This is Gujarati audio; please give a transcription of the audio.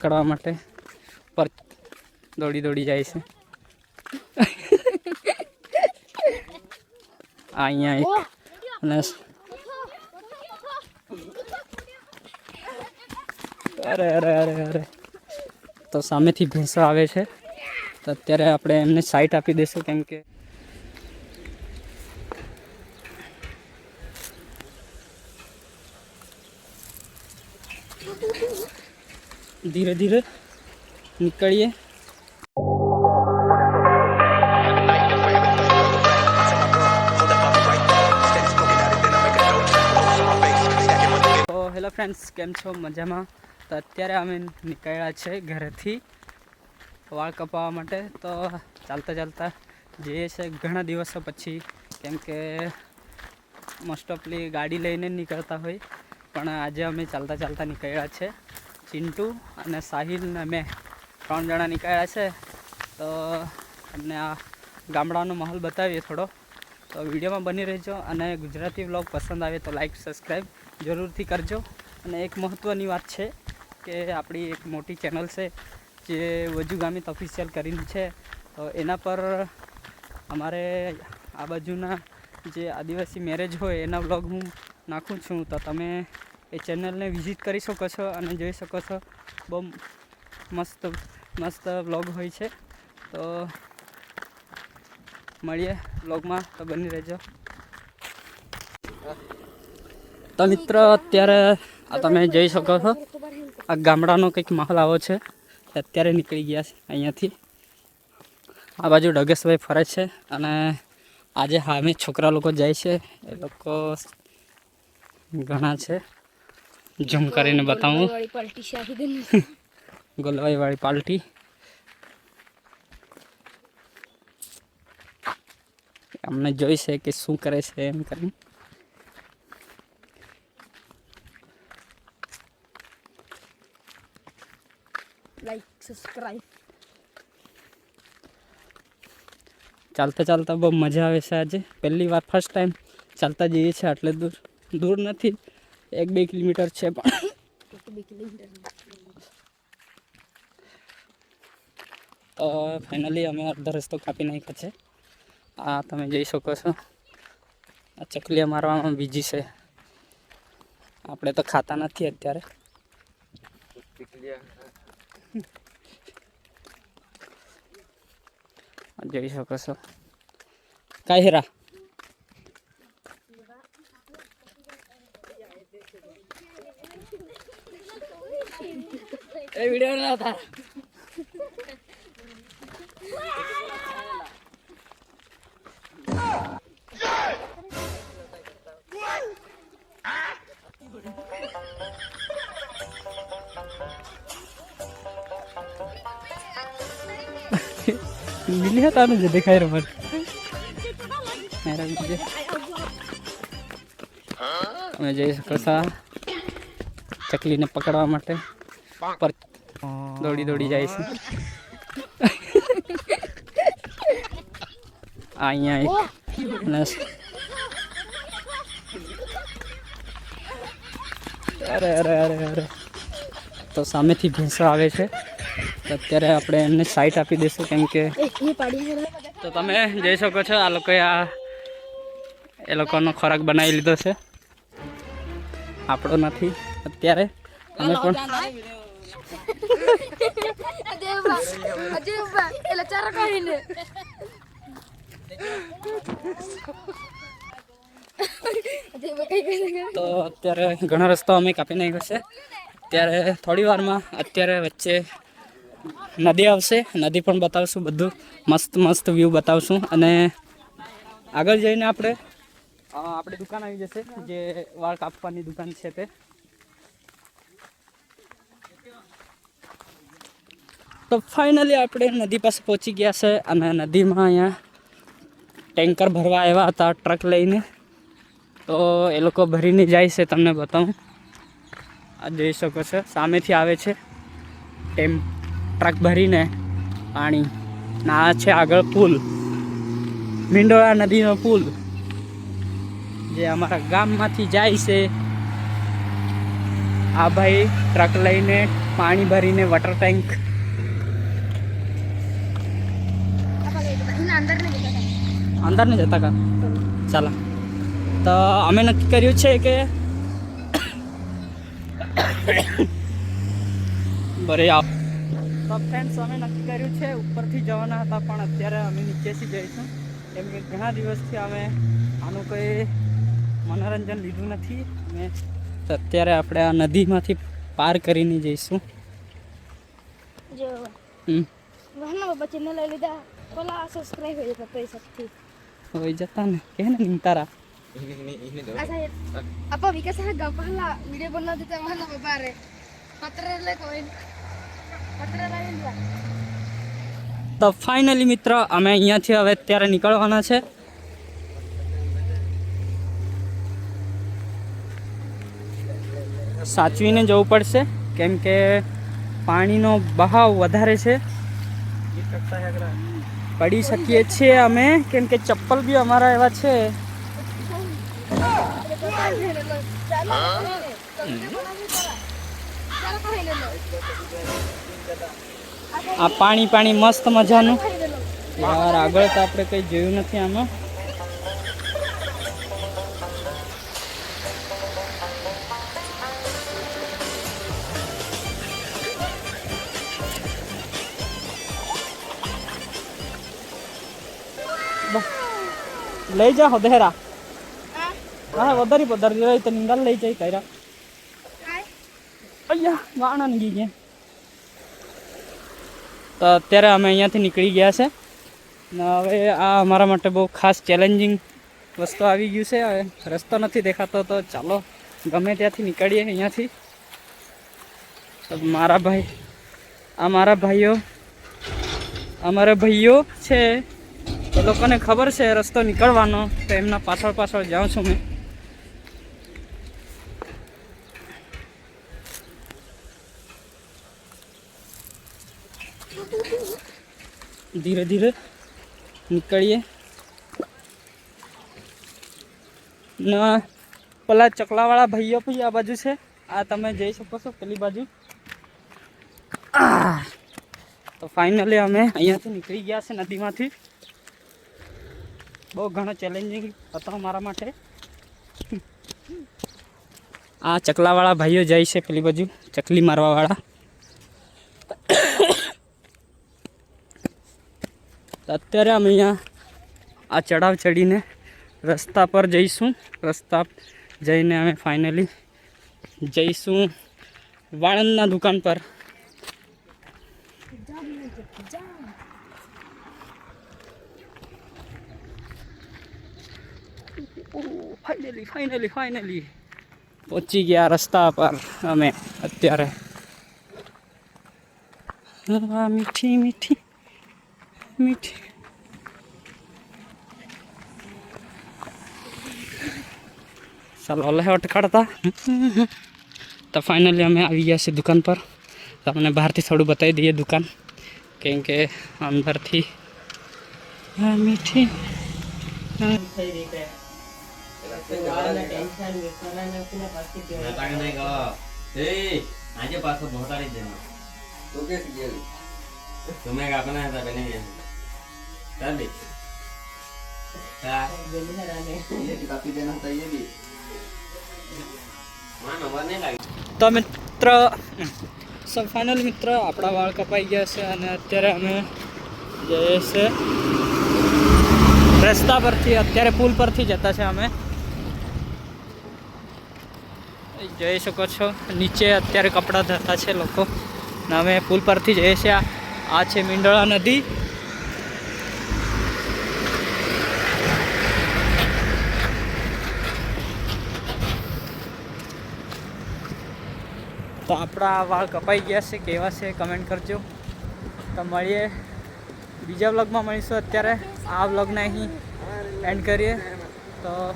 કરવા માટે પર દોડી દોડી જાય છે. અહીંયા એક અને અરે અરે અરે અરે. તો સામેથી ભેંસો આવે છે. તો અત્યારે આપણે એમને સાઈટ આપી દઈશું કેમ કે ધીરે ધીરે નીકળીએ. હેલો ફ્રેન્ડ્સ, કેમ છો? મજામાં? તો અત્યારે અમે નીકળ્યા છે ઘરેથી વાળ કપાવવા માટે. તો ચાલતા ચાલતા જઈએ છે ઘણા દિવસો પછી, કેમ કે મોસ્ટ ઓફલી ગાડી લઈને નીકળતા હોય. પણ આજે અમે ચાલતા ચાલતા નીકળ્યા છે. ચિંટુ અને સાહિલ ને મેં ત્રણ જણા નીકળ્યા છે. તો તમને આ ગામડાનો માહોલ બતાવીએ થોડો. તો વિડીયોમાં બની રહેજો અને ગુજરાતી વ્લોગ પસંદ આવે તો લાઈક, સબસ્ક્રાઈબ જરૂરથી કરજો. અને એક મહત્ત્વની વાત છે કે આપણી એક મોટી ચેનલ છે જે વજુ ગામિત ઓફિશિયલ કરીને છે. તો એના પર અમારે આ બાજુના જે આદિવાસી મેરેજ હોય એના વ્લોગ હું નાખું છું. તો તમે એ ચેનલને વિઝિટ કરી શકો છો અને જોઈ શકો છો. બહુ મસ્ત મસ્ત વ્લોગ હોય છે. તો મળીએ વ્લોગમાં. તો બની રહેજો. તો મિત્ર, અત્યારે આ તમે જોઈ શકો છો, આ ગામડાનો કંઈક માહોલ આવો છે. અત્યારે નીકળી ગયા છે અહીંયાથી. આ બાજુ ડગેશભાઈ ફરે છે અને આજે હામે છોકરા લોકો જાય છે. એ લોકો ઘણા છે. ઝૂમ કરીને બતાવું. ગોલવાઈ વાળી પાલટી. અમને જોઈશે કે શું કરે છે એમ કરીને. લાઈક સબસ્ક્રાઇબ ચાલતા ચાલતા બહુ મજા આવે છે આજે. પહેલી વાર ફર્સ્ટ ટાઈમ ચાલતા જઈએ છીએ આટલે દૂર દૂર નથી. એક બે કિલોમીટર છે પણ. ફાઇનલી અમે અડધો રસ્તો કાપી નાખ્યો છે. આ તમે જોઈ શકો છો. આ ચકલીયા મારવામાં બીજી છે. આપણે તો ખાતા નથી અત્યારે. જોઈ શકો છો. કાંઈ હેરા? એ વિડિયો ના હતા મિલી હતા ને જે દેખાય રમત અમે જઈશું આ ચકલીને પકડવા માટે. પર દોડી દોડી જાય છે. અહીંયા એક અરે અરે અરે અરે. તો સામેથી ભેંસો આવે છે. તો અત્યારે આપણે એમને સાઈટ આપી દઈશું કેમ કે તો તમે જોઈ શકો છો, આ લોકોએ આ એ લોકોનો ખોરાક બનાવી લીધો છે. આપણો નથી, અત્યારે અમે પણ કાઢીને અજયબા કઈ કઈ તો અત્યારે ઘણો રસ્તો અમે કાપી નાખ્યો છે. ત્યારે થોડી વારમાં અત્યારે વચ્ચે નદી આવશે. નદી પણ બતાવશું બધું. મસ્ત મસ્ત વ્યૂ બતાવશું. અને આગળ જઈને આપણે આપણી દુકાન આવી જશે, જે વાળ કાપવાની દુકાન છે તે. તો ફાઇનલી આપણે નદી પાસે પહોંચી ગયા છે અને નદીમાં અહીંયા ટેન્કર ભરવા આવ્યા હતા, ટ્રક લઈને. તો એ લોકો ભરીને જાય છે, તમને બતાવું. આ જોઈ શકો છો, સામેથી આવે છે. ટેમ, ટ્રક ભરીને પાણી. ના છે આગળ પુલ. મીંડોળા નદીનો પુલ. જે અમારા ગામમાંથી જાય છે. આ ભાઈ ટ્રક લઈને પાણી ભરીને વોટર ટેન્ક એના અંદર ને જતા હતા. અંદર ને જતા કા? ચાલો. તો અમે નક્કી કર્યું છે કે બરે આપ તો ફ્રેન્ડ્સ અમે નક્કી કર્યું છે ઉપરથી જવાના હતા પણ અત્યારે અમે નીચેથી જઈશું. કેમ કે ઘણા દિવસથી અમે આનું કોઈ મનોરંજન લીધું નથી. અમે તો અત્યારે આપણે આ નદીમાંથી પાર કરીને જઈશું. જો. હમ. વહાના બાબા ચેનલ લઈ લીધા. પેલા subscribe Hoy jatan, kaya na nintara. Ini ini ini daw. Asa apa bikas ha gampang la video banna dite mana babare. Patra le coin. Patra la india. તો ફાઇનલી મિત્ર અમે અહીંયાથી હવે અત્યારે નીકળવાના છે સાચવીને જવું પડશે કેમ કે પાણીનો બહાવ વધારે છે પડી શકીએ છીએ અમે, કેમ કે ચપ્પલ બી અમારા એવા છે. આ પાણી પાણી મસ્ત મજાનું. યાર આગળ તો આપણે કંઈ જોયું નથી આમાં. લઈ જા હોદેરા હા. વધારી પધારી રહી તો નિંદાલ લઈ જાય કર્યા અહીંયા વાણન ગઈ ગયા. તો અત્યારે અમે અહીંયાથી નીકળી ગયા છે. ને હવે આ અમારા માટે બહુ ખાસ ચેલેન્જિંગ વસ્તુ આવી ગયું છે. હવે રસ્તો નથી દેખાતો તો ચાલો ગમે ત્યાંથી નીકળીએ અહીંયાથી. તો મારા ભાઈ આ મારા ભાઈઓ અમારા ભાઈઓ છે. લોકોને ખબર છે રસ્તો નીકળવાનો, તો એમના પાછળ પાછળ જાઉં છું મેં. ધીરે ધીરે નીકળીએ. ના પેલા ચકલાવાળા ભાઈઓ પણ આ બાજુ છે. આ તમે જઈ શકો છો પેલી બાજુ. તો ફાઇનલી અમે અહીંયાથી નીકળી ગયા છે નદીમાંથી. બહુ ઘણો ચેલેન્જિંગ હતો મારા માટે. આ ચકલાવાળા ભાઈઓ જાય છે પેલી બાજુ, ચકલી મારવાવાળા. અત્યારે અમે અહીંયા આ ચડાવ ચડીને રસ્તા પર જઈશું. રસ્તા જઈને અમે ફાઇનલી જઈશું વાળંદના દુકાન પર. ફાઇનલી ફાઇનલી ફાઇનલી પહોંચી ગયા રસ્તા પર અમે અત્યારે. મીઠી મીઠી મીઠી. ચાલો અલ્લાહ અટકાડતા તો ફાઇનલી અમે આવી ગયા છીએ દુકાન પર. તમને બહારથી થોડું બતાવી દઈએ દુકાન. કેમ કે અંદરથી. મીઠી. આજે પાછો ભોટાડી દે તું કે ગયેલી તમે કાપના હતા બેને ચાલી હા ये भी काफी देना था ये भी માં નંબર નહીં લાગે તો મિત્ર સો ફાઇનલ મિત્ર આપણા વાળ કપાઈ ગયા છે અને અત્યારે અમે જઈએ છે રસ્તા પરથી અત્યારે પુલ પરથી જતા છે અમે જોઈ શકો છો. નીચે અત્યારે કપડાં ધરતા છે લોકો. ને અમે પુલ પરથી જઈએ છીએ. આ- છે મીંડળા નદી. તો આપણા વાળ કપાઈ ગયા છે. કેવા છે કમેન્ટ કરજો. તો મળીએ. બીજા વ્લોગમાં મળીશું અત્યારે. આ વ્લોગને અહીં એન્ડ કરીએ. તો